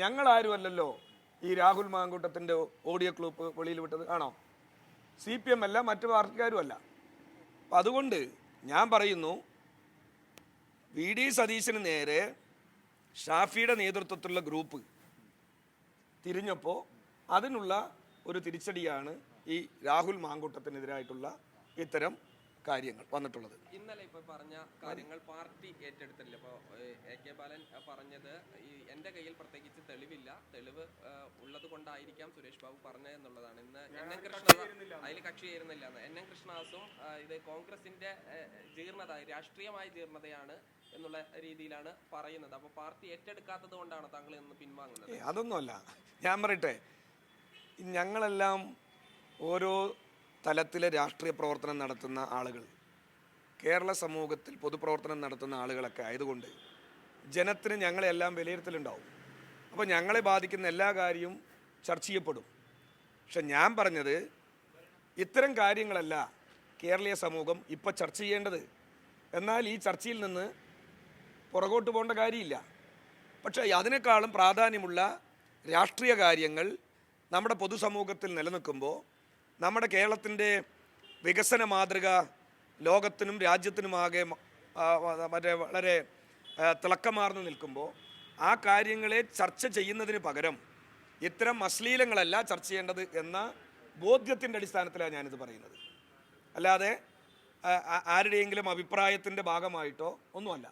ഞങ്ങളാരുമല്ലല്ലോ ഈ Rahul മാങ്കൂട്ടത്തിന്റെ audio clip വെളിയിൽ വിട്ടത് ആണോ? സി പി എം അല്ല മറ്റു പാർട്ടിക്കാരും അല്ല അപ്പം അതുകൊണ്ട് ഞാൻ പറയുന്നു വി ഡി സതീശന് നേരെ ഷാഫിയുടെ നേതൃത്വത്തിലുള്ള ഗ്രൂപ്പ് തിരിഞ്ഞപ്പോൾ അതിനുള്ള ഒരു തിരിച്ചടിയാണ് ഈ രാഹുൽ മാങ്കൂട്ടത്തിനെതിരായിട്ടുള്ള ഇത്തരം കാര്യങ്ങൾ വന്നിട്ടുള്ളത്. ഇന്നലെ ഇപ്പൊ പറഞ്ഞ കാര്യങ്ങൾ പാർട്ടി ഏറ്റെടുത്തില്ല ഇപ്പൊ എ കെ ബാലൻ പറഞ്ഞത് എന്റെ കയ്യിൽ പ്രത്യേകിച്ച് തെളിവില്ല. തെളിവ് ഉള്ളത് കൊണ്ടായിരിക്കാം സുരേഷ് ബാബു പറഞ്ഞത് എന്നുള്ളതാണ്. ഇന്ന് എൻ എൻ കൃഷ്ണ അതിൽ കക്ഷി ചേരുന്നില്ല എന്ന്. എൻ എൻ കൃഷ്ണദാസും ഇത് കോൺഗ്രസിന്റെ ജീർണത രാഷ്ട്രീയമായ ജീർണതയാണ് എന്നുള്ള രീതിയിലാണ് പറയുന്നത്. അപ്പൊ പാർട്ടി ഏറ്റെടുക്കാത്തത് കൊണ്ടാണ് താങ്കൾ ഇന്ന് പിൻവാങ്ങുന്നത്. അതൊന്നുമല്ല. ഞാൻ പറയട്ടെ. ഞങ്ങളെല്ലാം ഓരോ തലത്തിലെ രാഷ്ട്രീയ പ്രവർത്തനം നടത്തുന്ന ആളുകൾ കേരള സമൂഹത്തിൽ പൊതുപ്രവർത്തനം നടത്തുന്ന ആളുകളൊക്കെ ആയതുകൊണ്ട് ജനത്തിന് ഞങ്ങളെല്ലാം വിലയിരുത്തലുണ്ടാവും. അപ്പോൾ ഞങ്ങളെ ബാധിക്കുന്ന എല്ലാ കാര്യവും ചർച്ച ചെയ്യപ്പെടും. പക്ഷെ ഞാൻ പറഞ്ഞത് ഇത്തരം കാര്യങ്ങളല്ല കേരളീയ സമൂഹം ഇപ്പോൾ ചർച്ച ചെയ്യേണ്ടത്. എന്നാൽ ഈ ചർച്ചയിൽ നിന്ന് പുറകോട്ട് പോകേണ്ട കാര്യമില്ല. പക്ഷേ അതിനേക്കാളും പ്രാധാന്യമുള്ള രാഷ്ട്രീയ കാര്യങ്ങൾ നമ്മുടെ പൊതുസമൂഹത്തിൽ നിലനിൽക്കുമ്പോൾ നമ്മുടെ കേരളത്തിന്റെ വികസന മാതൃക ലോകത്തിനും രാജ്യത്തിനുമാകെ മറ്റേ വളരെ തിളക്കമാർന്ന് നിൽക്കുമ്പോൾ ആ കാര്യങ്ങളെ ചർച്ച ചെയ്യുന്നതിന് പകരം ഇത്തരം അശ്ലീലങ്ങളല്ല ചർച്ച ചെയ്യേണ്ടത് എന്ന ബോധ്യത്തിന്റെ അടിസ്ഥാനത്തിലാണ് ഞാനിത് പറയുന്നത്. അല്ലാതെ ആരുടെയെങ്കിലും അഭിപ്രായത്തിന്റെ ഭാഗമായിട്ടോ ഒന്നുമല്ല.